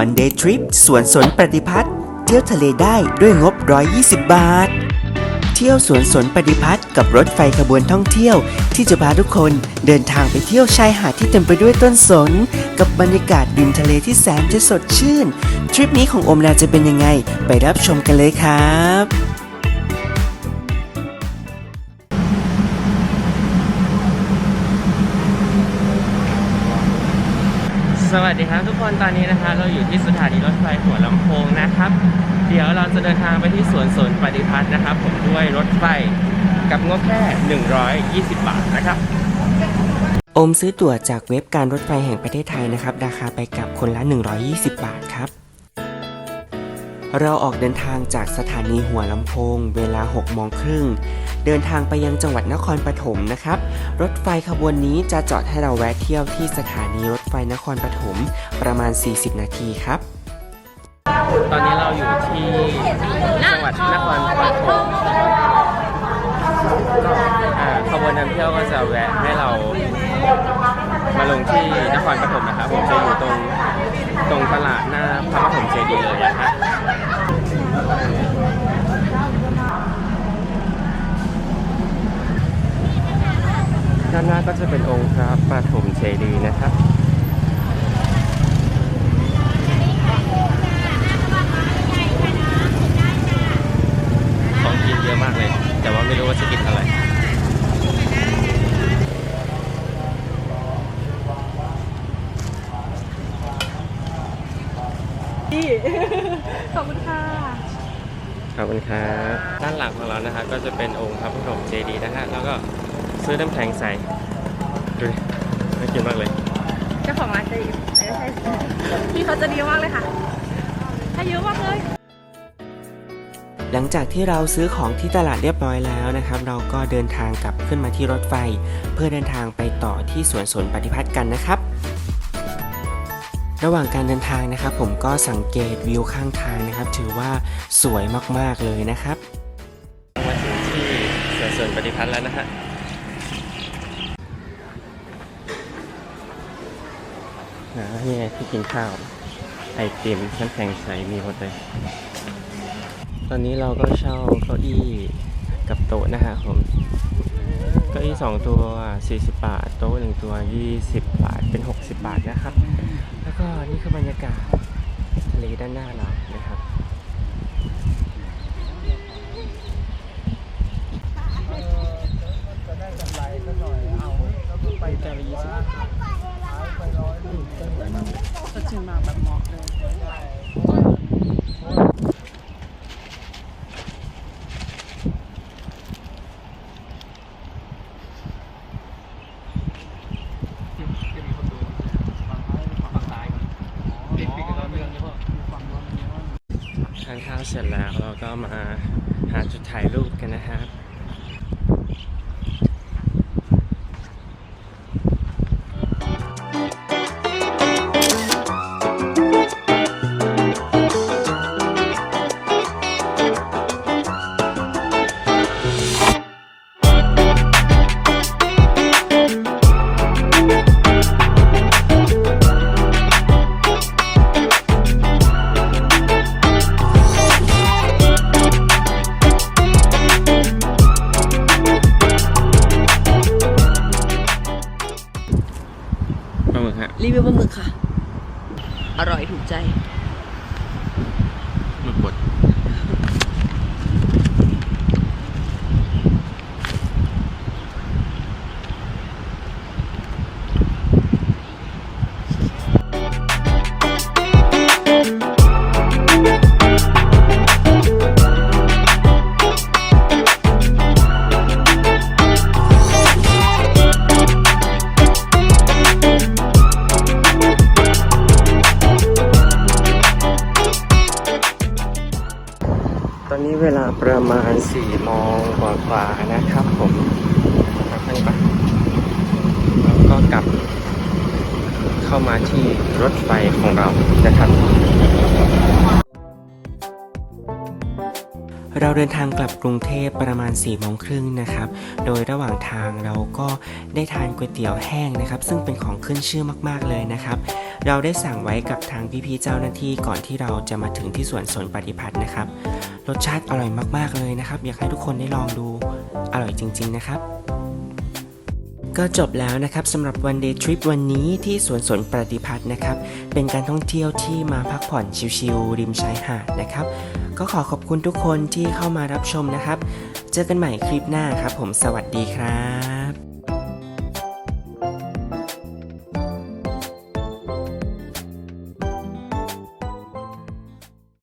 One Day Trip สวนสนปฏิพัฒน์เที่ยวทะเลได้ด้วยงบ 120 บาท เที่ยวสวนสนปฏิพัฒน์กับรถไฟขบวนท่องเที่ยว ที่จะพาทุกคนเดินทางไปเที่ยวชายหาดที่เต็มไปด้วยต้นสน กับบรรยากาศริมทะเลที่แสนจะสดชื่น ทริปนี้ของโอมนาจะเป็นยังไง ไปรับชมกันเลยครับ สวัสดีครับทุกคนตอนนี้นะคะเราอยู่ที่สถานีรถไฟหัวลำโพงนะครับ เดี๋ยวเราจะเดินทางไปที่สวนสนปฏิพัฒน์นะครับ ผมด้วยรถไฟกับงบแค่ 120 บาทนะครับโอมซื้อตั๋วจากเว็บการรถไฟแห่งประเทศไทยนะครับ ราคาไปกลับคนละ 120 บาทครับ เราออกเดินทางจากสถานีหัวลำโพง เวลา6โมงครึ่ง เดินทางไปยังจังหวัดนครปฐมนะครับ รถไฟขบวนนี้จะจอดให้เราแวะเที่ยวที่สถานีรถไฟนครปฐมประมาณ 40 นาทีครับ ตอนนี้เราอยู่ที่จังหวัดนครปฐมก็ขบวนนำเที่ยวก็จะแวะให้เรามาลงที่นครปฐมนะครับ ผมจะอยู่ตรงตรงตลาดหน้าพระปฐมเจดีย์เลยนะครับ ด้านหน้าก็จะเป็นองค์พระปฐมเจดีย์นะครับของกินเยอะมากเลย แต่ว่าไม่รู้ว่าจะกินอะไรขอบคุณค่ะ ขอบคุณครับด้านหลังของเรานะคะก็จะเป็นองค์พระพุทธเจดีย์นะฮะแล้วก็ซื้อน้ำแข็งใส่ดูดิน่ากินมากเลยเจ้าของร้านจะดีไม่ใช่พี่เขาจะดีมากเลยค่ะให้เยอะมากเลย หลังจากที่เราซื้อของที่ตลาดเรียบร้อยแล้วนะครับ เราก็เดินทางกลับขึ้นมาที่รถไฟ เพื่อเดินทางไปต่อที่สวนสนปฏิพัฒน์กันนะครับ ระหว่างการเดินทางนะครับ ผมก็สังเกตวิวข้างทางนะครับ ถือว่าสวยมากๆเลยนะครับมาถึงที่สวนสวนปฏิพัฒน์แล้วนะฮะนะนี่ไงที่กินข้าว ไอติมน้ำแข็งใสมีหมดเลย ตอนนี้เราก็เช่าเก้าอี้กับโต๊ะนะฮะผมเก้าอี้สองตัว 40 บาท โต๊ะหนึ่งตัว 20 บาท เป็น 60 บาทนะครับ แล้วก็นี่คือบรรยากาศทะเลด้านหน้าเรานะครับสดชื่นมากแบบเหมาะเลย ทานข้าวเสร็จแล้วเราก็มาหาจุดถ่ายรูปกันนะครับ อร่อยถูกใจหมึกบด อนนี้เวลาประมาณสี่โมงกว่าๆนะครับผมค่อยๆไปแล้วก็กลับเข้ามาที่รถไฟของเรานะครับ เราเดินทางกลับกรุงเทพประมาณ4ี่โมงครึ่งนะครับ โดยระหว่างทางเราก็ได้ทานก๋วยเตี๋ยวแห้งนะครับ ซึ่งเป็นของขึ้นชื่อมากๆเลยนะครับ เราได้สั่งไว้กับทางพี่ๆเจ้าหน้าที่ก่อนที่เราจะมาถึงที่สวนสนปฏิพัฒน์นะครับ รสชาติอร่อยมากๆเลยนะครับ อยากให้ทุกคนได้ลองดู อร่อยจริง ๆ นะครับ ก็จบแล้วนะครับสำหรับวันเดย์ทริปวันนี้ที่สวนสนปฏิพัฒน์นะครับ เป็นการท่องเที่ยวที่มาพักผ่อนชิลๆริมชายหาดนะครับ ก็ขอขอบคุณทุกคนที่เข้ามารับชมนะครับ เจอกันใหม่คลิปหน้าครับ ผมสวัสดีครับ